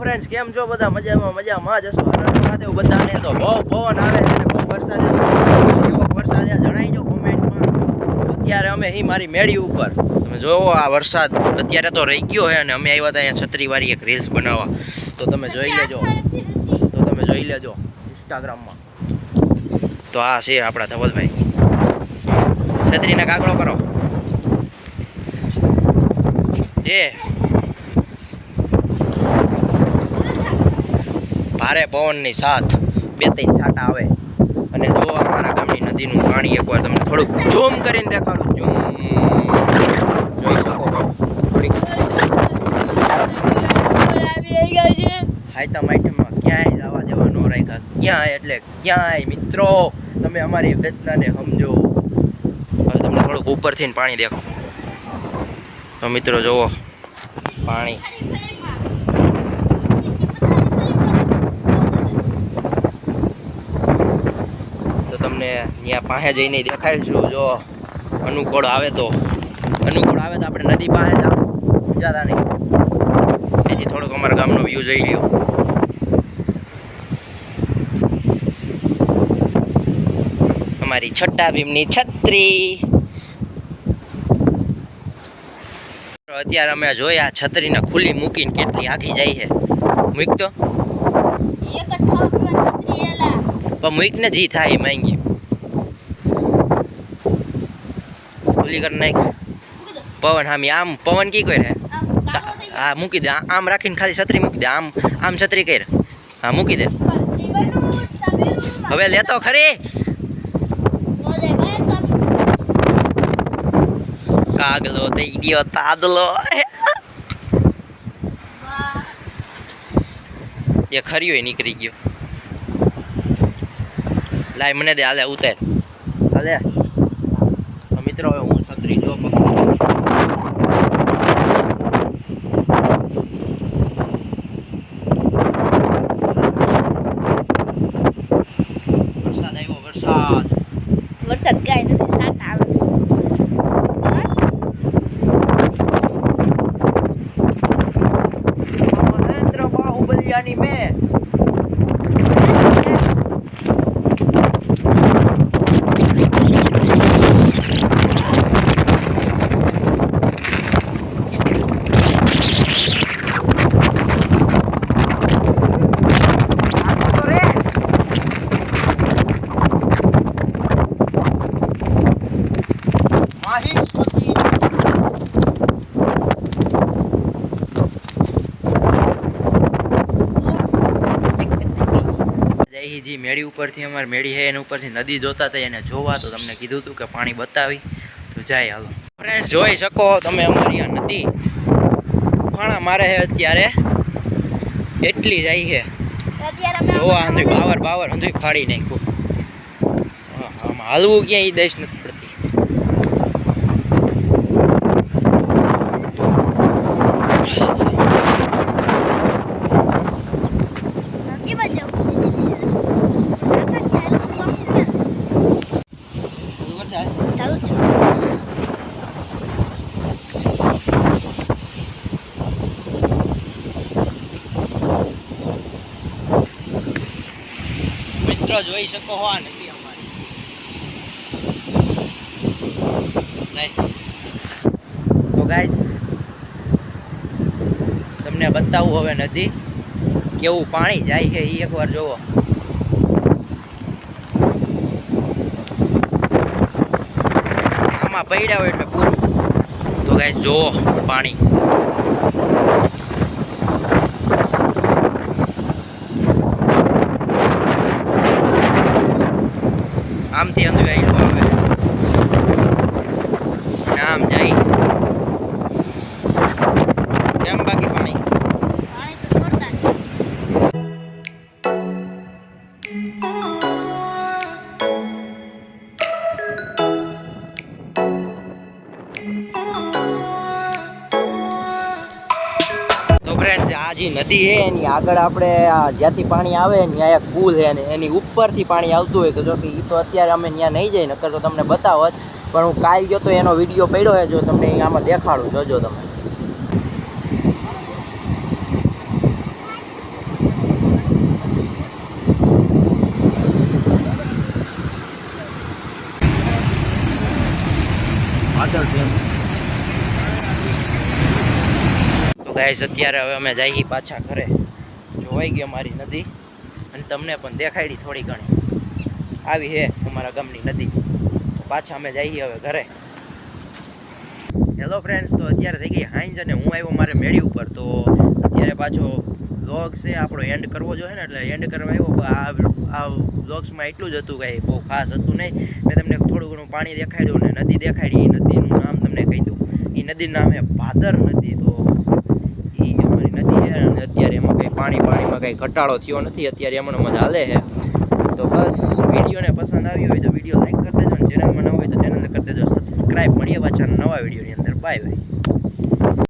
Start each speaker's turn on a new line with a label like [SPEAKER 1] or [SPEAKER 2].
[SPEAKER 1] Friends કેમ છો બધા? મજામાં મજામાં જશો સાથે બધાને તો બહુ પવન આવે છે બહુ વરસાદ. વરસાદ જણાવી દો કોમેન્ટમાં અત્યારે અમે અહીં મારી મેળી ઉપર. તમે જોવો આ વરસાદ અત્યારે તો રહી ગયો છે અને અમે આવ્યા હતા અહીંયા છત્રીવાળી એક રીલ્સ બનાવવા. તો તમે જોઈ લેજો. તો તમે જોઈ લેજો ઇન્સ્ટાગ્રામમાં તો આ છે આપણા ધવલભાઈ. છત્રીને કાગળો કરો. જે ભારે પવનની સાથ બે ત્રણ છાંટા આવે. અને જો અમારા ગામની નદીનું પાણી એકવાર તમને થોડુંક ઝૂમ કરીને દેખાડું. ઝૂમ. જોઈ શકો છો. થોડીક ક્યાંય જવા દેવા ન રાખ્યા. ક્યાંય એટલે ક્યાંય, મિત્રો, તમે અમારી વેદનાને સમજો. હવે તમને થોડુંક ઉપરથી પાણી દેખો તો મિત્રો, જુઓ. પાણી. તમને ત્યાં પાસે જઈને દેખાડીશું. જો અનુકૂળ આવે તો. અનુકૂળ આવે તો આપણે નદી પાસે જ સમજાતા નહીં એથી થોડોક અમારા ગામનો વ્યૂ જોઈ લ્યો અમારી છઠ્ઠા ભીમની છત્રી. અત્યારે અમે જોયા છત્રીને ખુલ્લી મૂકીને કેટલી આખી જાય છે. મૂક તો. પણ મૂકને જી થાય માંગી ખુલ્લી કરી નાખ પવન હામી, આમ પવન કી કરે હા, મૂકી દે. આમ રાખીને ખાલી છત્રી મૂકી દે. આમ આમ છત્રી કર. હા, મૂકી દે. હવે લેતો ખરી. કાગલો થઈ ગયો તાદલો. એ ખર્યો નીકળી ગયો. લાય, મને દે, હાલે, ઉતાર. હાલે. મિત્રો, હવે હું છત્રી જો પકડું વરસાદ આવ્યો વરસાદ
[SPEAKER 2] વરસાદ કાંઈ નથી સાટ આવે
[SPEAKER 1] મહેન્દ્ર બાહુબલિયાની મેં જયજી મેળી ઉપરથી અમારે મેળી છે એના ઉપરથી નદી જોતા હતા એને જોવા તો તમને કીધું હતું કે પાણી બતાવી. તો જાય હાલો. ફ્રેન્ડ જોઈ શકો તમે અમારી આ નદી. ફાણા મારે છે અત્યારે એટલી જાય છે જોવા અંધું બાવર બાવર અંધું ફાડી નાખ્યું. આમાં હાલવું ક્યાંય એ દેશ નથી
[SPEAKER 2] બજાવ ચાલુ જ છે
[SPEAKER 1] મિત્રો જોઈ શકો હો, આ નદી અમારી. તો ગાઈસ તમને બતાવું હવે નદી. કેવું પાણી જાય છે એ એકવાર જોવો. આમાં પડ્યા હોય એટલે પૂરું. તો ગાઈસ જોવો પાણી. આમથી અંદર આવે. ફ્રેન્ડ્સ આ જે નદી છે એની આગળ આપણે જ્યાંથી પાણી આવે, ત્યાં એક પુલ છે ને એની ઉપરથી પાણી આવતું હોય. કે જો કે એ તો અત્યારે અમે ત્યાં નહીં જઈ, નકર તો તમને બતાવત. પણ હું કાલ ગયો તો એનો વીડિયો પડ્યો છે જો તમને આમાં દેખાડું. જોજો તમે. ગાઈસ અત્યારે હવે અમે જઈએ પાછા ઘરે. જોવાઈ ગઈ અમારી નદી. અને તમને પણ દેખાડી થોડી ઘણી. આવી હે અમારા ગામની નદી. તો પાછા અમે જઈએ હવે ઘરે. હેલો ફ્રેન્ડ્સ તો અત્યારે થઈ ગઈ હાંજ અને હું આવ્યો મારે મેળી ઉપર. તો અત્યારે પાછો વ્લોગ છે, આપણો એન્ડ કરવો જોઈએ ને, એટલે એન્ડ કરવા આવ્યો. આ આ વ્લોગ્સમાં એટલું જ હતું કંઈ, બહુ ખાસ હતું નહીં. મેં તમને થોડું ઘણું પાણી દેખાડ્યું ને નદી દેખાડી. એ નદીનું નામ તમને કહી દઉં. એ નદીનું નામ છે ભાદર નદી. તો અને અત્યારે એમાં કંઈ પાણી પાણીમાં કંઈ ઘટાડો થયો નથી, અત્યારે એમાં મને હાલે છે. તો બસ, વિડીયોને પસંદ આવ્યો હોય તો વીડિયો લાઈક કરી દેજો અને ચેનલમાં ન હોય તો ચેનલને કરી દેજો. સબસ્ક્રાઈબ મળીએ પાછા નવા વિડીયોની અંદર. Bye bye